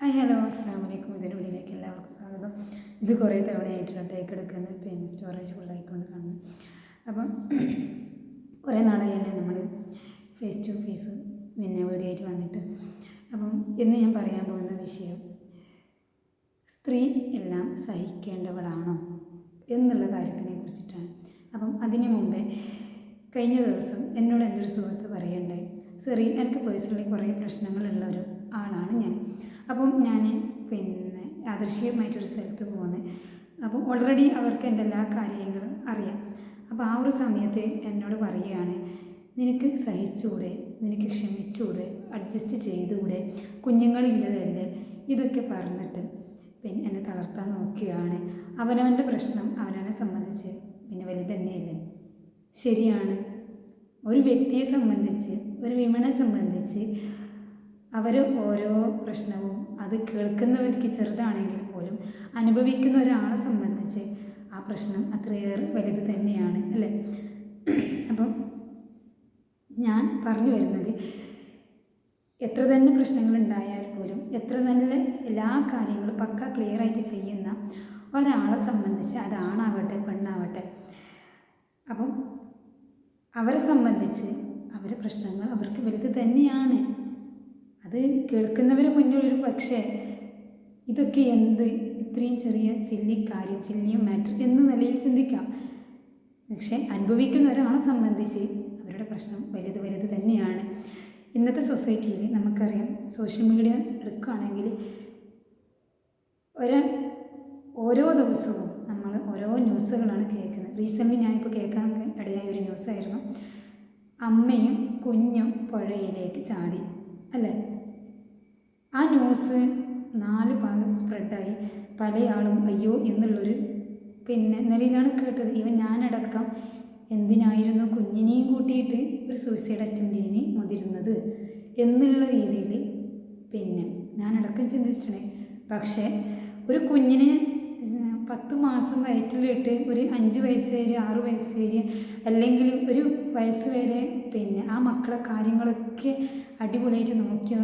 Hi hello അസ്സാം വലൈക്കും ഇതിന്റെ ഉള്ളിലേക്ക് എല്ലാവർക്കും സ്വാഗതം. ഇത് കുറേ തവണയായിട്ട് ടേക്ക് എടുക്കുന്ന പിന്നെ സ്റ്റോറേജ് ഫുള്ളായിക്കൊണ്ട് കാണുന്നു അപ്പം കുറേ നാളായല്ലേ നമ്മൾ ഫേസ് ടു ഫേസ് പിന്നെ വീഡിയോ ആയിട്ട് വന്നിട്ട്. അപ്പം ഇന്ന് ഞാൻ പറയാൻ പോകുന്ന വിഷയം സ്ത്രീ എല്ലാം സഹിക്കേണ്ടവളാണോ എന്നുള്ള കാര്യത്തിനെ കുറിച്ചിട്ടാണ്. അപ്പം അതിന് മുമ്പേ കഴിഞ്ഞ ദിവസം എന്നോട് എന്റെ ഒരു സുഹൃത്ത് പറയുണ്ടായി സെറി എനിക്ക് പേഴ്സണലി കുറേ പ്രശ്നങ്ങളുള്ള ഒരു ആളാണ് ഞാൻ. അപ്പം ഞാൻ പിന്നെ ആദർശീയമായിട്ടൊരു സ്ഥലത്ത് പോകുന്നത് അപ്പം ഓൾറെഡി അവർക്ക് എന്റെ എല്ലാ കാര്യങ്ങളും അറിയാം. അപ്പോൾ ആ ഒരു സമയത്ത് എന്നോട് പറയുകയാണ് നിനക്ക് സഹിച്ചുകൂടെ നിനക്ക് ക്ഷമിച്ചുകൂടെ അഡ്ജസ്റ്റ് ചെയ്തുകൂടെ? കുഞ്ഞുങ്ങളില്ലതല്ലേ? ഇതൊക്കെ പറഞ്ഞിട്ട് പിന്നെ എന്നെ തളർത്താൻ നോക്കുകയാണ്. അവനവന്റെ പ്രശ്നം അവനവനെ സംബന്ധിച്ച് പിന്നെ വലുത് തന്നെയല്ലേ ശരിയാണ്. ഒരു വ്യക്തിയെ സംബന്ധിച്ച് ഒരു വിമനെ സംബന്ധിച്ച് അവർ ഓരോ പ്രശ്നവും അത് കേൾക്കുന്നവർക്ക് ചെറുതാണെങ്കിൽ പോലും അനുഭവിക്കുന്ന ഒരാളെ സംബന്ധിച്ച് ആ പ്രശ്നം അത്രയേറെ വലുത് തന്നെയാണ് അല്ലേ? അപ്പം ഞാൻ പറഞ്ഞു വരുന്നത് എത്ര തന്നെ പ്രശ്നങ്ങളുണ്ടായാൽ പോലും എത്ര തന്നെ എല്ലാ കാര്യങ്ങളും പക്ക ക്ലിയർ ആയിട്ട് ചെയ്യുന്ന ഒരാളെ സംബന്ധിച്ച് അത് ആണാവട്ടെ പെണ്ണാവട്ടെ. അപ്പം അവരെ സംബന്ധിച്ച് അവരെ പ്രശ്നങ്ങൾ അവർക്ക് വലുത് തന്നെയാണ്. അത് കേൾക്കുന്നവർ മുന്നിൽ ഒരു പക്ഷേ ഇതൊക്കെ എന്ത്? ഇത്രയും ചെറിയ സില്ലി കാര്യം സില്ലിയും മാറ്റർ എന്ന നിലയിൽ ചിന്തിക്കാം. പക്ഷേ അനുഭവിക്കുന്ന ഒരാളെ സംബന്ധിച്ച് അവരുടെ പ്രശ്നം വലുത് വലുത് തന്നെയാണ്. ഇന്നത്തെ സൊസൈറ്റിയിൽ നമുക്കറിയാം സോഷ്യൽ മീഡിയ എടുക്കുകയാണെങ്കിൽ ഒരു ഓരോ ദിവസവും നമ്മൾ ഓരോ ന്യൂസുകളാണ് കേൾക്കുന്നത്. റീസെന്റ് ഞാനിപ്പോൾ കേൾക്കാൻ ഇടയായ ഒരു ന്യൂസായിരുന്നു. അമ്മയും കുഞ്ഞും പുഴയിലേക്ക് ചാടി അല്ലേ? ആ ന്യൂസ് നാല് ഭാഗം സ്പ്രെഡായി. പല ആളും അയ്യോ എന്നുള്ളൊരു പിന്നെ നിലയിലാണ് കേട്ടത്. ഇവൻ ഞാനടക്കം എന്തിനായിരുന്നു കുഞ്ഞിനെയും കൂട്ടിയിട്ട് ഒരു സൂയിസൈഡ് അറ്റംപ്റ്റിന് മുതിരുന്നത് എന്നുള്ള രീതിയിൽ പിന്നെ ഞാനടക്കം ചിന്തിച്ചിട്ടുണ്ട്. പക്ഷേ ഒരു കുഞ്ഞിനെ പത്ത് മാസം വയറ്റിലിട്ട് ഒരു അഞ്ച് വയസ്സ് വരെ ആറ് വയസ്സ് വരെ അല്ലെങ്കിൽ ഒരു വയസ്സ് വരെ പിന്നെ ആ മക്കളെ കാര്യങ്ങളൊക്കെ അടിപൊളിയായിട്ട് നോക്കിയ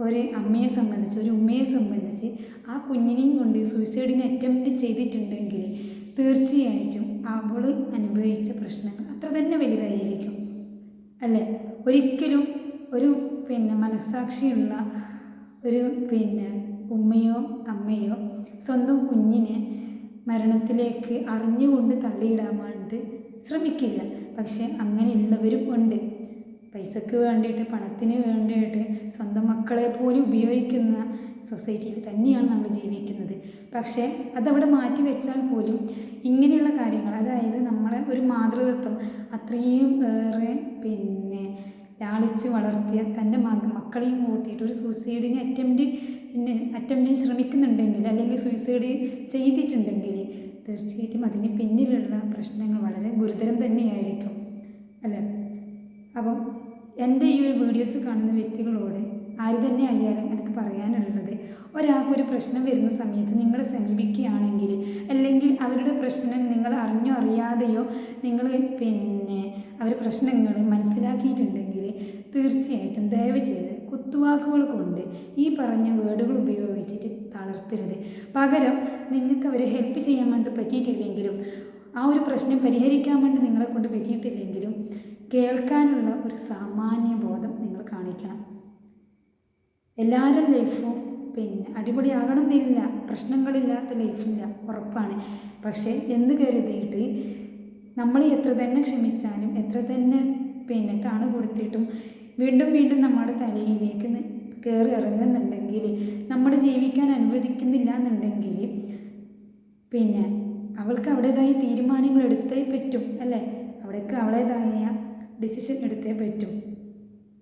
ഒരു അമ്മയെ സംബന്ധിച്ച് ഒരു ഉമ്മയെ സംബന്ധിച്ച് ആ കുഞ്ഞിനെയും കൊണ്ട് സൂയിസൈഡിന് അറ്റംപ്റ്റ് ചെയ്തിട്ടുണ്ടെങ്കിൽ തീർച്ചയായിട്ടും അവൾ അനുഭവിച്ച പ്രശ്നങ്ങൾ അത്ര തന്നെ വലുതായിരിക്കും. അല്ലേ? ഒരിക്കലും ഒരു പിന്നെ മനസ്സാക്ഷിയുള്ള ഒരു പിന്നെ ഉമ്മയോ അമ്മയോ സ്വന്തം കുഞ്ഞിനെ മരണത്തിലേക്ക് അറിഞ്ഞുകൊണ്ട് തള്ളിയിടാൻ വേണ്ടി ശ്രമിക്കില്ല. പക്ഷെ അങ്ങനെയുള്ളവരും ഉണ്ട്. പൈസക്ക് വേണ്ടിയിട്ട് പണത്തിന് വേണ്ടിയിട്ട് സ്വന്തം മക്കളെ പോലും ഉപയോഗിക്കുന്ന സൊസൈറ്റിയിൽ തന്നെയാണ് നമ്മൾ ജീവിക്കുന്നത്. പക്ഷേ അതവിടെ മാറ്റി വെച്ചാൽ പോലും ഇങ്ങനെയുള്ള കാര്യങ്ങൾ അതായത് നമ്മളെ ഒരു മാതൃതത്വം അത്രയും ഏറെ പിന്നെ ലാളിച്ച് വളർത്തിയ തന്റെ മക്കളെയും കൂട്ടിയിട്ട് ഒരു സൂസൈഡിന് അറ്റംപ്റ്റ് അറ്റംപ്റ്റിന് ശ്രമിക്കുന്നുണ്ടെങ്കിൽ അല്ലെങ്കിൽ സൂയിസൈഡ് ചെയ്തിട്ടുണ്ടെങ്കിൽ തീർച്ചയായിട്ടും അതിന് പിന്നിലുള്ള പ്രശ്നങ്ങൾ വളരെ ഗുരുതരം തന്നെയായിരിക്കും. അല്ലേ? അപ്പം എന്റെ ഈ ഒരു വീഡിയോസ് കാണുന്ന വ്യക്തികളോട് ആര് തന്നെ ആയാലും എനിക്ക് പറയാനുള്ളത് ഒരാൾക്കൊരു പ്രശ്നം വരുന്ന സമയത്ത് നിങ്ങളെ സമീപിക്കുകയാണെങ്കിൽ അല്ലെങ്കിൽ അവരുടെ പ്രശ്നം നിങ്ങൾ അറിഞ്ഞോ അറിയാതെയോ നിങ്ങൾ പിന്നെ അവർ പ്രശ്നങ്ങൾ മനസ്സിലാക്കിയിട്ടുണ്ടെങ്കിൽ തീർച്ചയായിട്ടും ദയവ് ചെയ്ത് കുത്തുവാക്കുകൾ കൊണ്ട് ഈ പറഞ്ഞ വേർഡുകൾ ഉപയോഗിച്ചിട്ട് തളർത്തരുത്. പകരം നിങ്ങൾക്ക് അവരെ ഹെൽപ്പ് ചെയ്യാൻ വേണ്ടി പറ്റിയിട്ടില്ലെങ്കിലും ആ ഒരു പ്രശ്നം പരിഹരിക്കാൻ വേണ്ടി നിങ്ങളെ കൊണ്ട് പറ്റിയിട്ടില്ലെങ്കിലും കേൾക്കാനുള്ള ഒരു സാമാന്യ ബോധം നിങ്ങൾ കാണിക്കണം. എല്ലാവരും ലൈഫും പിന്നെ അടിപൊളിയാകണമെന്നില്ല. പ്രശ്നങ്ങളില്ലാത്ത ലൈഫില്ല. ഉറപ്പാണ്. പക്ഷേ എന്ന് കരുതിയിട്ട് നമ്മൾ എത്ര തന്നെ ക്ഷമിച്ചാലും എത്ര തന്നെ പിന്നെ താണു കൊടുത്തിട്ടും വീണ്ടും വീണ്ടും നമ്മുടെ തലയിലേക്ക് കയറി ഇറങ്ങുന്നുണ്ടെങ്കിൽ നമ്മൾ ജീവിക്കാൻ അനുവദിക്കുന്നില്ല എന്നുണ്ടെങ്കിൽ പിന്നെ അവൾക്ക് അവളുടേതായ തീരുമാനങ്ങൾ എടുത്തേ പറ്റും അല്ലേ? അവിടേക്ക് അവളേതായ ഡിസിഷൻ എടുത്തേ പറ്റും.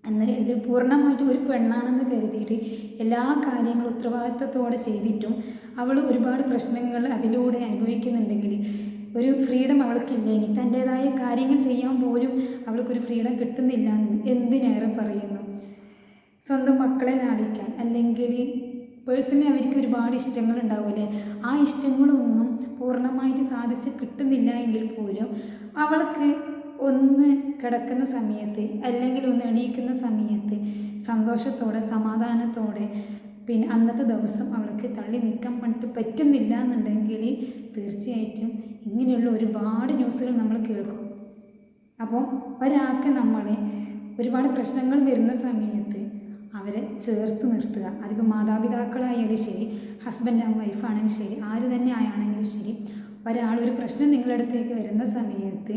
എന്ന് ഇത് പൂർണമായിട്ടും ഒരു പെണ്ണാണെന്ന് കരുതിയിട്ട് എല്ലാ കാര്യങ്ങളും ഉത്തരവാദിത്തത്തോടെ ചെയ്തിട്ടും അവൾ ഒരുപാട് പ്രശ്നങ്ങൾ അതിലൂടെ അനുഭവിക്കുന്നുണ്ടെങ്കിൽ ഒരു ഫ്രീഡം അവൾക്കില്ല? ഇനി തന്റേതായ കാര്യങ്ങൾ ചെയ്യാൻ പോലും അവൾക്കൊരു ഫ്രീഡം കിട്ടുന്നില്ല എന്ന് എന്തിനേറെ പറയുന്നു? സ്വന്തം മക്കളെ നാടിക്കാൻ അല്ലെങ്കിൽ പേഴ്സണലി അവർക്ക് ഒരുപാട് ഇഷ്ടങ്ങൾ ഉണ്ടാവില്ലേ ആ ഇഷ്ടങ്ങളൊന്നും പൂർണമായിട്ട് സാധിച്ച് കിട്ടുന്നില്ല എങ്കിൽ പോലും അവൾക്ക് ഒന്ന് കിടക്കുന്ന സമയത്ത് അല്ലെങ്കിൽ ഒന്ന് എണീക്കുന്ന സമയത്ത് സന്തോഷത്തോടെ സമാധാനത്തോടെ പിന്നെ അന്നത്തെ ദിവസം അവൾക്ക് തള്ളി നിൽക്കാൻ പണ്ട് പറ്റുന്നില്ല എന്നുണ്ടെങ്കിൽ തീർച്ചയായിട്ടും ഇങ്ങനെയുള്ള ഒരുപാട് ന്യൂസുകൾ നമ്മൾ കേൾക്കും. അപ്പോൾ ഒരാൾക്ക് നമ്മളെ ഒരുപാട് പ്രശ്നങ്ങൾ വരുന്ന സമയത്ത് അവരെ ചേർത്ത് നിർത്തുക. അതിപ്പോൾ മാതാപിതാക്കളായാലും ശരി ഹസ്ബൻഡ് ആൻഡ് വൈഫാണെങ്കിലും ശരി ആര് തന്നെ ആയാണെങ്കിലും ശരി ഒരാൾ ഒരു പ്രശ്നം നിങ്ങളുടെ അടുത്തേക്ക് വരുന്ന സമയത്ത്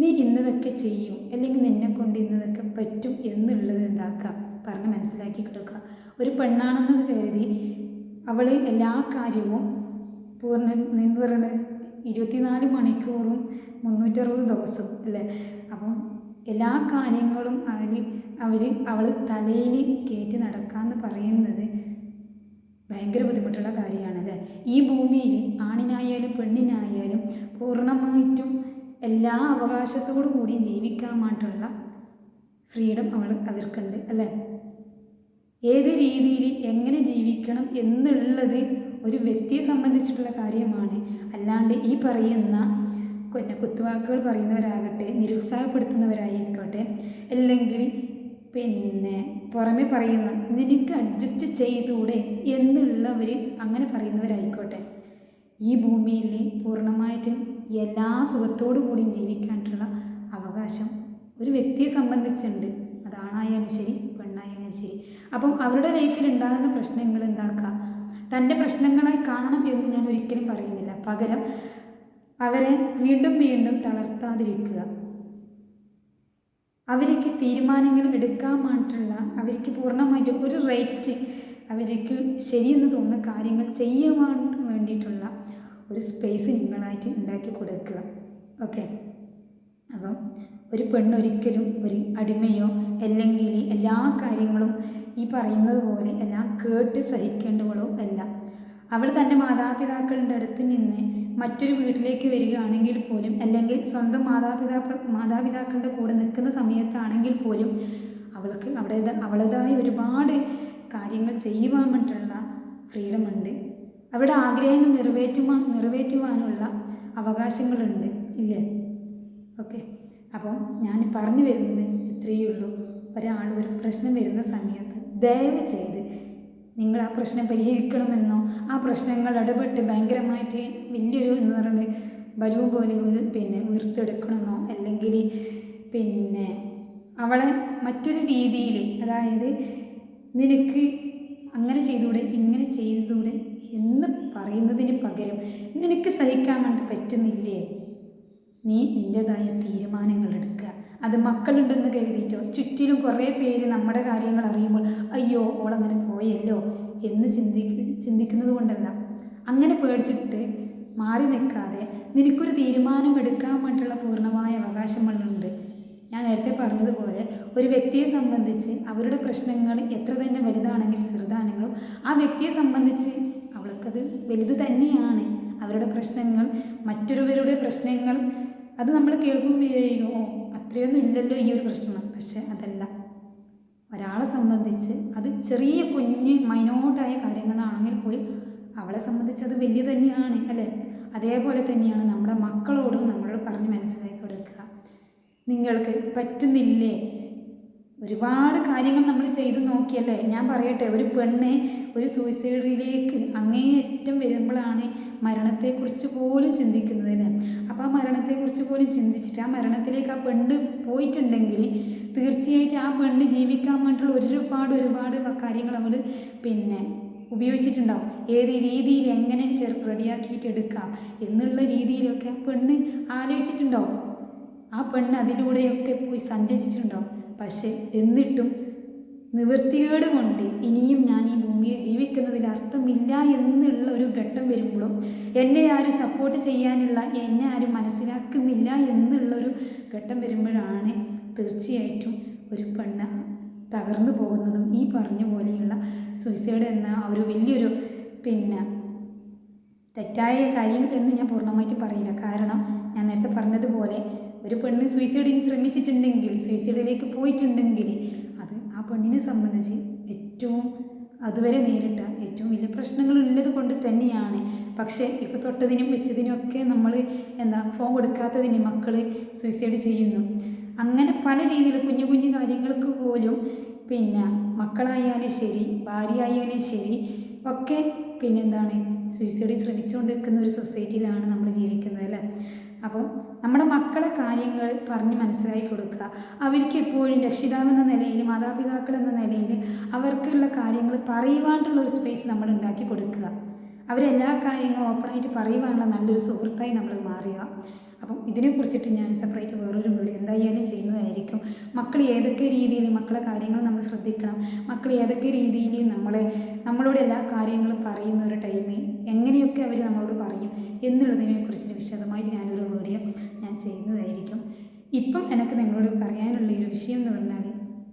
നീ ഇന്നതൊക്കെ ചെയ്യും അല്ലെങ്കിൽ നിന്നെ കൊണ്ട് ഇന്നതൊക്കെ പറ്റും എന്നുള്ളത് എന്താക്കുക പറഞ്ഞ് മനസ്സിലാക്കി കൊടുക്കുക. ഒരു പെണ്ണാണെന്ന് കരുതി അവൾ എല്ലാ കാര്യവും പൂർണ എന്ത് പറയുന്നത് ഇരുപത്തിനാല് മണിക്കൂറും മുന്നൂറ്ററുപത് ദിവസവും അല്ലേ? അപ്പം എല്ലാ കാര്യങ്ങളും അവർ അവർ അവൾ തലയിൽ കയറ്റി നടക്കാമെന്ന് പറയുന്നത് ഭയങ്കര ബുദ്ധിമുട്ടുള്ള കാര്യമാണ് അല്ലേ? ഈ ഭൂമിയിൽ ആണിനായാലും പെണ്ണിനായാലും പൂർണമായിട്ടും എല്ലാ അവകാശത്തോടു കൂടി ജീവിക്കാൻ വേണ്ടിയുള്ള ഫ്രീഡം അവൾ അവർക്കുണ്ട് അല്ലേ? ഏത് രീതിയിൽ എങ്ങനെ ജീവിക്കണം എന്നുള്ളത് ഒരു വ്യക്തിയെ സംബന്ധിച്ചിട്ടുള്ള കാര്യമാണ്. അല്ലാണ്ട് ഈ പറയുന്ന പിന്നെ കുത്തുവാക്കുകൾ പറയുന്നവരാകട്ടെ നിരുത്സാഹപ്പെടുത്തുന്നവരായിക്കോട്ടെ അല്ലെങ്കിൽ പിന്നെ പുറമെ പറയുന്ന നിനക്ക് അഡ്ജസ്റ്റ് ചെയ്തൂടെ എന്നുള്ളവർ അങ്ങനെ പറയുന്നവരായിക്കോട്ടെ. ഈ ഭൂമിയിൽ പൂർണമായിട്ടും എല്ലാ സുഖത്തോടു കൂടിയും ജീവിക്കാനുള്ള അവകാശം ഒരു വ്യക്തിയെ സംബന്ധിച്ചുണ്ട്. അതാണായാലും ശരി പെണ്ണായാലും ശരി. അപ്പം അവരുടെ ലൈഫിൽ ഉണ്ടാകുന്ന പ്രശ്നങ്ങൾ എന്താക്കുക തന്റെ പ്രശ്നങ്ങളെ കാണണം എന്ന് ഞാൻ ഒരിക്കലും പറയുന്നില്ല. പകരം അവരെ വീണ്ടും വീണ്ടും തളർത്താതിരിക്കുക. അവർക്ക് തീരുമാനങ്ങൾ എടുക്കാൻ വേണ്ടിയിട്ടുള്ള അവർക്ക് പൂർണമായിട്ടും ഒരു റൈറ്റ് അവർക്ക് ശരിയെന്ന് തോന്നുന്ന കാര്യങ്ങൾ ചെയ്യുവാൻ വേണ്ടിയിട്ടുള്ള ഒരു സ്പേസ് നിങ്ങളായിട്ട് ഉണ്ടാക്കി കൊടുക്കുക. ഓക്കെ അപ്പം ഒരു പെണ്ണൊരിക്കലും ഒരു അടിമയോ അല്ലെങ്കിൽ എല്ലാ കാര്യങ്ങളും ഈ പറയുന്നത് പോലെ എല്ലാം കേട്ട് സഹിക്കേണ്ടവളോ അല്ല. അവൾ തന്റെ മാതാപിതാക്കളുടെ അടുത്ത് നിന്ന് മറ്റൊരു വീട്ടിലേക്ക് വരികയാണെങ്കിൽ പോലും അല്ലെങ്കിൽ സ്വന്തം മാതാപിതാക്കൾ മാതാപിതാക്കളുടെ കൂടെ നിൽക്കുന്ന സമയത്താണെങ്കിൽ പോലും അവൾക്ക് അവിടെ അവളേതായ ഒരുപാട് കാര്യങ്ങൾ ചെയ്യുവാൻ വേണ്ടിയിട്ടുള്ള ഫ്രീഡം ഉണ്ട്. അവിടെ ആഗ്രഹങ്ങൾ നിറവേറ്റുവാൻ നിറവേറ്റുവാനുള്ള അവകാശങ്ങളുണ്ട്. ഇല്ലേ? ഓക്കെ. അപ്പോൾ ഞാൻ പറഞ്ഞു വരുന്നത് ഇത്രയേ ഉള്ളൂ. ഒരാൾ ഒരു പ്രശ്നം വരുന്ന സമയത്ത് ദയവ് ചെയ്ത് നിങ്ങൾ ആ പ്രശ്നം പരിഹരിക്കണമെന്നോ ആ പ്രശ്നങ്ങൾ ഇടപെട്ട് ഭയങ്കരമായിട്ട് വലിയൊരു എന്ന് പറയുന്നത് ബലൂ പോലെ പിന്നെ വീർത്തെടുക്കണമെന്നോ അല്ലെങ്കിൽ പിന്നെ അവളെ മറ്റൊരു രീതിയിൽ അതായത് നിനക്ക് അങ്ങനെ ചെയ്തുകൂടെ ഇങ്ങനെ ചെയ്തൂടെ എന്ന് പറയുന്നതിന് പകരം നിനക്ക് സഹിക്കാൻ വേണ്ടി പറ്റുന്നില്ലേ? നീ നിന്റെതായ തീരുമാനങ്ങൾ എടുക്കുക അത് മക്കളുണ്ടെന്ന് കരുതിയിട്ടോ? ചുറ്റിലും കുറേ പേര് നമ്മുടെ കാര്യങ്ങൾ അറിയുമ്പോൾ അയ്യോ ഓളങ്ങനെ പോയല്ലോ എന്ന് ചിന്തിക്ക ചിന്തിക്കുന്നത് കൊണ്ടല്ല. അങ്ങനെ പേടിച്ചിട്ട് മാറി നിൽക്കാതെ നിനക്കൊരു തീരുമാനം എടുക്കാൻ വേണ്ടിയുള്ള പൂർണമായ അവകാശങ്ങളുണ്ട് ഞാൻ നേരത്തെ പറഞ്ഞതുപോലെ ഒരു വ്യക്തിയെ സംബന്ധിച്ച് അവരുടെ പ്രശ്നങ്ങൾ എത്ര തന്നെ വലുതാണെങ്കിലും ചെറുതാണെങ്കിലും ആ വ്യക്തിയെ സംബന്ധിച്ച് അവൾക്കത് വലുത് തന്നെയാണ്. അവരുടെ പ്രശ്നങ്ങൾ മറ്റൊരുവരുടെ പ്രശ്നങ്ങൾ അത് നമ്മൾ കേൾക്കുമ്പോൾ ഓ അത്രയൊന്നും ഇല്ലല്ലോ ഈ ഒരു പ്രശ്നം. പക്ഷെ അതല്ല. ഒരാളെ സംബന്ധിച്ച് അത് ചെറിയ കുഞ്ഞ് മൈനോട്ടായ കാര്യങ്ങളാണെങ്കിൽ പോലും അവളെ സംബന്ധിച്ച് അത് വലിയ തന്നെയാണ് അല്ലേ? അതേപോലെ തന്നെയാണ് നമ്മുടെ മക്കളോടും നമ്മളോട് പറഞ്ഞ് മനസ്സിലാക്കി കൊടുക്കുക. നിങ്ങൾക്ക് പറ്റുന്നില്ലേ? ഒരുപാട് കാര്യങ്ങൾ നമ്മൾ ചെയ്ത് നോക്കിയല്ലേ? ഞാൻ പറയട്ടെ ഒരു പെണ്ണ് ഒരു സൂയിസൈഡിലേക്ക് അങ്ങേയറ്റം വരുമ്പോഴാണ് മരണത്തെക്കുറിച്ച് പോലും ചിന്തിക്കുന്നതിന്. അപ്പോൾ ആ മരണത്തെക്കുറിച്ച് പോലും ചിന്തിച്ചിട്ട് ആ മരണത്തിലേക്ക് ആ പെണ്ണ് പോയിട്ടുണ്ടെങ്കിൽ തീർച്ചയായിട്ടും ആ പെണ്ണ് ജീവിക്കാൻ വേണ്ടിയിട്ടുള്ള ഒരുപാട് ഒരുപാട് കാര്യങ്ങൾ നമ്മൾ പിന്നെ ഉപയോഗിച്ചിട്ടുണ്ടാവും. ഏത് രീതിയിൽ എങ്ങനെ ചെറുപ്പ് റെഡിയാക്കിയിട്ട് എടുക്കാം എന്നുള്ള രീതിയിലൊക്കെ പെണ്ണ് ആലോചിച്ചിട്ടുണ്ടാവും. ആ പെണ്ണ് അതിലൂടെയൊക്കെ പോയി സഞ്ചരിച്ചിട്ടുണ്ടാവും. പക്ഷെ എന്നിട്ടും നിവൃത്തികേട് കൊണ്ട് ഇനിയും ഞാൻ ഈ ഭൂമിയിൽ ജീവിക്കുന്നതിൽ അർത്ഥമില്ല എന്നുള്ള ഒരു ഘട്ടം വരുമ്പോഴും എന്നെ ആരും സപ്പോർട്ട് ചെയ്യാനുള്ള എന്നെ ആരും മനസ്സിലാക്കുന്നില്ല എന്നുള്ളൊരു ഘട്ടം വരുമ്പോഴാണ് തീർച്ചയായിട്ടും ഒരു പെണ്ണ് തകർന്നു പോകുന്നതും ഈ പറഞ്ഞ പോലെയുള്ള സൂയിസൈഡ് എന്ന ഒരു വലിയൊരു പിന്നെ തെറ്റായ കാര്യം എന്ന് ഞാൻ പൂർണമായിട്ട് പറയില്ല. കാരണം ഞാൻ നേരത്തെ പറഞ്ഞതുപോലെ ഒരു പെണ്ണ് സൂയിസൈഡിന് ശ്രമിച്ചിട്ടുണ്ടെങ്കിൽ സൂയിസൈഡിലേക്ക് പോയിട്ടുണ്ടെങ്കിൽ അത് ആ പെണ്ണിനെ സംബന്ധിച്ച് ഏറ്റവും അതുവരെ നേരിട്ട ഏറ്റവും വലിയ പ്രശ്നങ്ങൾ ഉള്ളത് കൊണ്ട് തന്നെയാണ്. പക്ഷേ ഇപ്പോൾ തൊട്ടതിനും വെച്ചതിനും ഒക്കെ നമ്മൾ എന്താ ഫോൺ കൊടുക്കാത്തതിന് മക്കൾ സൂയിസൈഡ് ചെയ്യുന്നു. അങ്ങനെ പല രീതിയിൽ കുഞ്ഞു കുഞ്ഞു കാര്യങ്ങൾക്ക് പോലും പിന്നെ മക്കളായാലും ശരി ഭാര്യയായാലും ശരി ഒക്കെ പിന്നെന്താണ് സൂയിസൈഡ് ശ്രമിച്ചുകൊണ്ട് നിൽക്കുന്ന ഒരു സൊസൈറ്റിയിലാണ് നമ്മൾ ജീവിക്കുന്നത് അല്ലേ അപ്പോൾ നമ്മുടെ മക്കളെ കാര്യങ്ങൾ പറഞ്ഞ് മനസ്സിലാക്കി കൊടുക്കുക. അവർക്ക് എപ്പോഴും രക്ഷിതാവെന്ന നിലയിൽ മാതാപിതാക്കൾ എന്ന നിലയിൽ അവർക്കുള്ള കാര്യങ്ങൾ പറയുവാനുള്ള ഒരു സ്പേസ് നമ്മൾ ഉണ്ടാക്കി കൊടുക്കുക. അവരെല്ലാ കാര്യങ്ങളും ഓപ്പണായിട്ട് പറയുവാനുള്ള നല്ലൊരു സുഹൃത്തായി നമ്മൾ മാറുക. അപ്പം ഇതിനെക്കുറിച്ചിട്ട് ഞാൻ സെപ്പറേറ്റ് വേറൊരു വീഡിയോ എന്തായാലും ചെയ്യുന്നതായിരിക്കും. മക്കൾ ഏതൊക്കെ രീതിയിൽ മക്കളെ കാര്യങ്ങൾ നമ്മൾ ശ്രദ്ധിക്കണം? മക്കൾ ഏതൊക്കെ രീതിയിൽ നമ്മളെ നമ്മളോട് എല്ലാ കാര്യങ്ങളും പറയുന്ന ഒരു ടൈമിൽ എങ്ങനെയൊക്കെ അവർ നമ്മളോട് പറയും എന്നുള്ളതിനെ കുറിച്ചിട്ട് വിശദമായിട്ട് ഞാനൊരു വീഡിയോ ചെയ്യുന്നതായിരിക്കും. ഇപ്പം എനിക്ക് നിങ്ങളോട് പറയാനുള്ള ഒരു വിഷയം എന്ന് പറഞ്ഞാൽ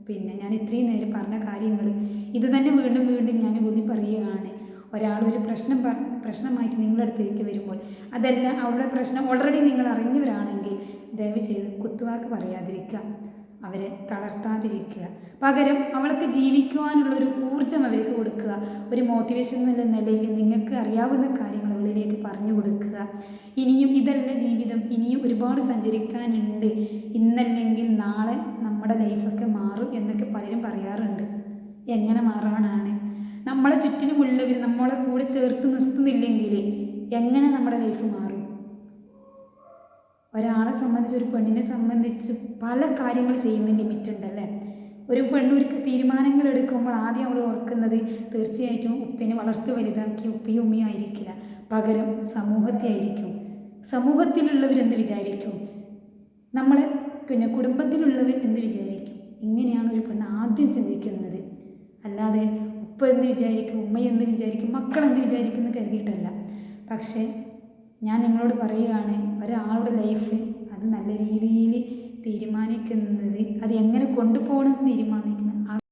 പിന്നെ ഞാൻ ഇത്രയും നേരം പറഞ്ഞ കാര്യങ്ങൾ ഇത് തന്നെ വീണ്ടും വീണ്ടും ഞാൻ ഊതി പറയുകയാണ്. ഒരാൾ ഒരു പ്രശ്നം പ്രശ്നമായിട്ട് നിങ്ങളുടെ അടുത്തേക്ക് വരുമ്പോൾ അതല്ല അവരുടെ പ്രശ്നം ഓൾറെഡി നിങ്ങൾ അറിഞ്ഞവരാണെങ്കിൽ ദയവ് ചെയ്ത് കുത്തുവാക്ക് പറയാതിരിക്കുക. അവരെ തളർത്താതിരിക്കുക. പകരം അവൾക്ക് ജീവിക്കുവാനുള്ളൊരു ഊർജം അവർക്ക് കൊടുക്കുക. ഒരു മോട്ടിവേഷൻ എന്നുള്ള നിലയിൽ നിങ്ങൾക്ക് അറിയാവുന്ന കാര്യങ്ങൾ അവളിലേക്ക് പറഞ്ഞു കൊടുക്കുക. ഇനിയും ഇതല്ല ജീവിതം. ഇനിയും ഒരുപാട് സഞ്ചരിക്കാനുണ്ട്. ഇന്നല്ലെങ്കിൽ നാളെ നമ്മുടെ ലൈഫൊക്കെ മാറും എന്നൊക്കെ പലരും പറയാറുണ്ട്. എങ്ങനെ മാറാനാണ്? നമ്മളെ ചുറ്റിനുമുള്ളവർ നമ്മളെ കൂടെ ചേർത്ത് നിർത്തുന്നില്ലെങ്കിൽ എങ്ങനെ നമ്മുടെ ലൈഫ് മാറും? ഒരാളെ സംബന്ധിച്ച് ഒരു പെണ്ണിനെ സംബന്ധിച്ച് പല കാര്യങ്ങൾ ചെയ്യുന്ന ലിമിറ്റ് ഉണ്ടല്ലേ? ഒരു പെണ്ണൂർക്ക് തീരുമാനങ്ങൾ എടുക്കുമ്പോൾ ആദ്യം അവൾ ഓർക്കുന്നത് തീർച്ചയായിട്ടും ഉപ്പിനെ വളർത്തി വലുതാക്കി ഉപ്പിയും ഉമ്മയും ആയിരിക്കില്ല. പകരം സമൂഹത്തെ ആയിരിക്കും സമൂഹത്തിലുള്ളവരെന്ന് വിചാരിക്കും. നമ്മളെ പിന്നെ കുടുംബത്തിലുള്ളവർ എന്ന് വിചാരിക്കും. ഇങ്ങനെയാണ് ഒരു പെണ്ണ് ആദ്യം ചിന്തിക്കുന്നത്. അല്ലാതെ ഉപ്പ എന്ന് വിചാരിക്കും ഉമ്മ എന്ന് വിചാരിക്കും മക്കൾ എന്ത് വിചാരിക്കുന്നു കരുതിയിട്ടല്ല. പക്ഷേ ഞാൻ നിങ്ങളോട് പറയുകയാണ് ഒരാളുടെ ലൈഫ് അത് നല്ല രീതിയിൽ തീരുമാനിക്കുന്നത് അത് എങ്ങനെ കൊണ്ടുപോകണമെന്ന് തീരുമാനി